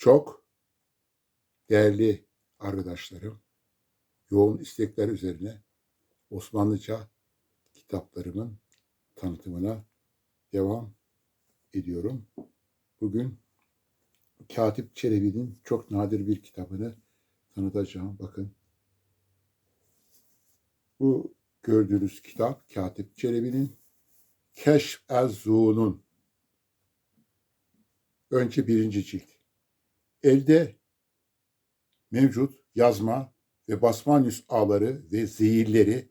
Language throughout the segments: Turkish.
Çok değerli arkadaşlarım, yoğun istekler üzerine Osmanlıca kitaplarımın tanıtımına devam ediyorum. Bugün Katip Çelebi'nin çok nadir bir kitabını tanıtacağım. Bakın. Bu gördüğünüz kitap Katip Çelebi'nin Keşf Ez-Zu'nun önce birinci cilt. Elde mevcut yazma ve basma nüshaları ve zehirleri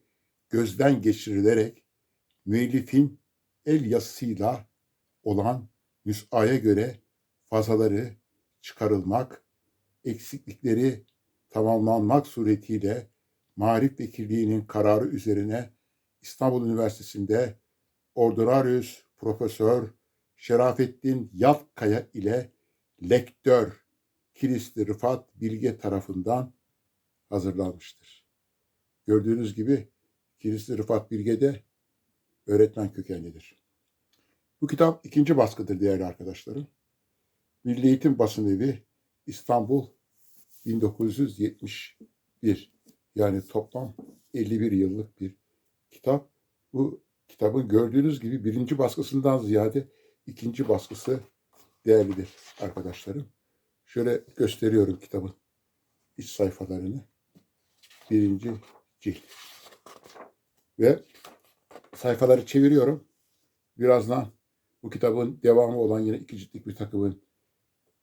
gözden geçirilerek müellifin el yazısıyla olan nüshaya göre fazaları çıkarılmak, eksiklikleri tamamlanmak suretiyle Marif Vekilliği'nin kararı üzerine İstanbul Üniversitesi'nde Ordinarius Profesör Şerafettin Yatkaya ile lektör Kilisli Rıfat Bilge tarafından hazırlanmıştır. Gördüğünüz gibi Kilisli Rıfat Bilge de öğretmen kökenlidir. Bu kitap ikinci baskıdır değerli arkadaşlarım. Milli Eğitim Basın Evi İstanbul 1971 yani toplam 51 yıllık bir kitap. Bu kitabın gördüğünüz gibi birinci baskısından ziyade ikinci baskısı değerlidir arkadaşlarım. Şöyle gösteriyorum kitabın iç sayfalarını. Birinci cilt. Ve sayfaları çeviriyorum. Birazdan bu kitabın devamı olan yine iki ciltlik bir takımın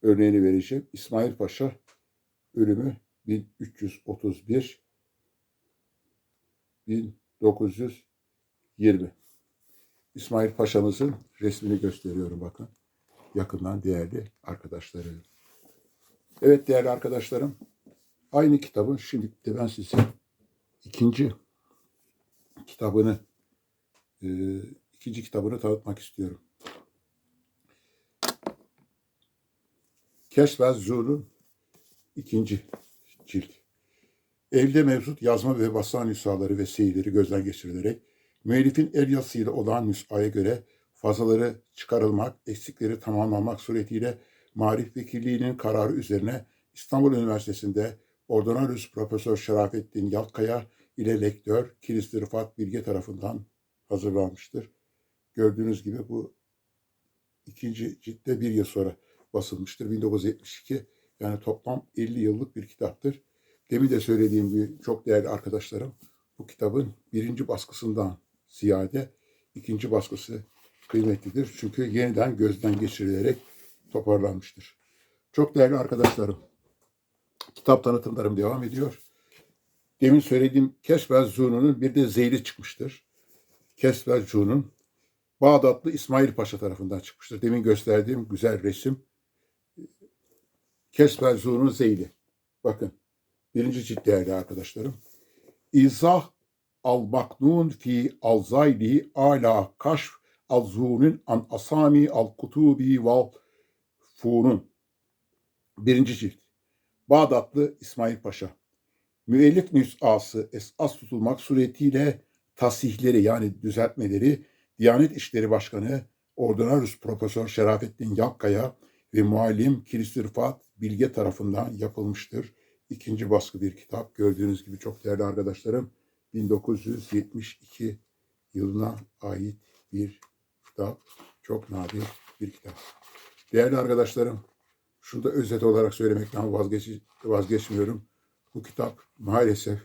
örneğini vereceğim. İsmail Paşa ölümü 1331 1920 İsmail Paşa'mızın resmini gösteriyorum bakın. Yakından değerli arkadaşları. Evet değerli arkadaşlarım. Aynı kitabın şimdi de ben size ikinci kitabını e, ikinci kitabını tanıtmak istiyorum. Keşf ve Zul'un ikinci cilt. Elde mevcut yazma ve basma nüshaları ve seyirleri gözden geçirilerek müellifin el yazısıyla olan nüshaya göre fazlaları çıkarılmak, eksikleri tamamlanmak suretiyle Marif Vekilliği'nin kararı üzerine İstanbul Üniversitesi'nde Ordinarius Profesör Şerafettin Yalkaya ile lektör Kilisli Rıfat Bilge tarafından hazırlanmıştır. Gördüğünüz gibi bu ikinci ciltte bir yıl sonra basılmıştır. 1972 yani toplam 50 yıllık bir kitaptır. Demin de söylediğim gibi çok değerli arkadaşlarım bu kitabın birinci baskısından ziyade ikinci baskısı kıymetlidir. Çünkü yeniden gözden geçirilerek toparlanmıştır. Çok değerli arkadaşlarım, kitap tanıtımlarım devam ediyor. Demin söylediğim Kesbel Zunu'nun bir de zeyli çıkmıştır. Kesbel Zunu'nun Bağdatlı İsmail Paşa tarafından çıkmıştır. Demin gösterdiğim güzel resim Kesbel Zunu'nun zeyli. Bakın birinci cilt değerli arkadaşlarım. İzah al maknun fi al zayli ala kaşf al zunun an asami al kutubi val funun. Birinci cilt. Bağdatlı İsmail Paşa. Müellif nüshası esas tutulmak suretiyle tasihleri yani düzeltmeleri Diyanet İşleri Başkanı Ordinarius Profesör Şerafettin Yakkaya ve muallim Kilis Rıfat Bilge tarafından yapılmıştır. İkinci baskı bir kitap. Gördüğünüz gibi çok değerli arkadaşlarım 1972 yılına ait bir kitap. Çok nadir bir kitap. Değerli arkadaşlarım, şunu da özet olarak söylemekten vazgeç, vazgeçmiyorum. Bu kitap maalesef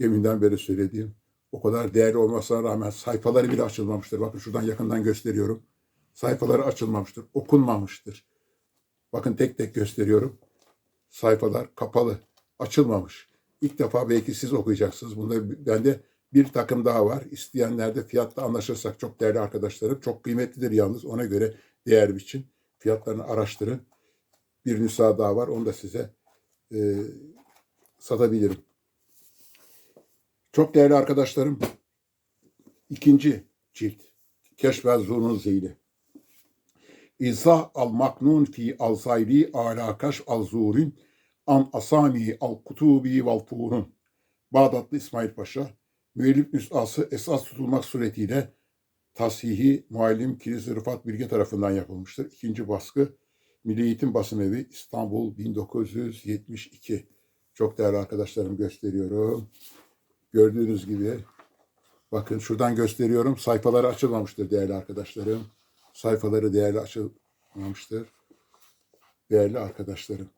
deminden beri söylediğim o kadar değerli olmasına rağmen sayfaları bile açılmamıştır. Bakın şuradan yakından gösteriyorum. Sayfaları açılmamıştır, okunmamıştır. Bakın tek tek gösteriyorum. Sayfalar kapalı, açılmamış. İlk defa belki siz okuyacaksınız. Bunda bende bir takım daha var. İsteyenler de fiyatta anlaşırsak çok değerli arkadaşlarım. Çok kıymetlidir yalnız. Ona göre değer biçin. Fiyatlarını araştırın. Bir nüsa daha var. Onu da size e, satabilirim. Çok değerli arkadaşlarım. ikinci cilt. Keşf Zunun Zeyli. İzah al maknun fi al zayri ala kaş al zurin an asami al kutubi val furun. Bağdatlı İsmail Paşa müellif nüshası esas tutulmak suretiyle tasihi muallim Kilis Rıfat Bilge tarafından yapılmıştır. İkinci baskı Milli Eğitim Basım Evi İstanbul 1972. Çok değerli arkadaşlarım gösteriyorum. Gördüğünüz gibi bakın şuradan gösteriyorum. Sayfaları açılmamıştır değerli arkadaşlarım. Sayfaları değerli açılmamıştır. Değerli arkadaşlarım.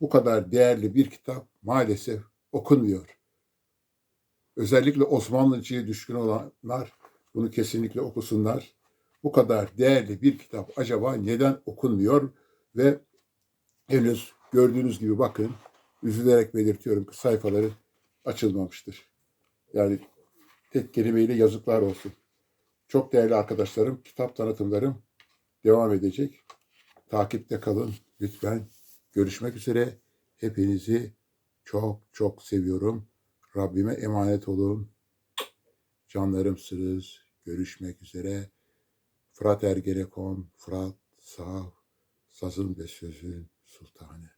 Bu kadar değerli bir kitap maalesef okunmuyor. Özellikle Osmanlıcıya düşkün olanlar bunu kesinlikle okusunlar. Bu kadar değerli bir kitap acaba neden okunmuyor ve henüz gördüğünüz gibi bakın üzülerek belirtiyorum ki sayfaları açılmamıştır. Yani tek kelimeyle yazıklar olsun. Çok değerli arkadaşlarım, kitap tanıtımlarım devam edecek. Takipte kalın lütfen. Görüşmek üzere. Hepinizi çok çok seviyorum. Rabbime emanet olun. Canlarımsınız. Görüşmek üzere. Fırat Ergenekon, Fırat Sağ, Sazın ve Sözün Sultanı.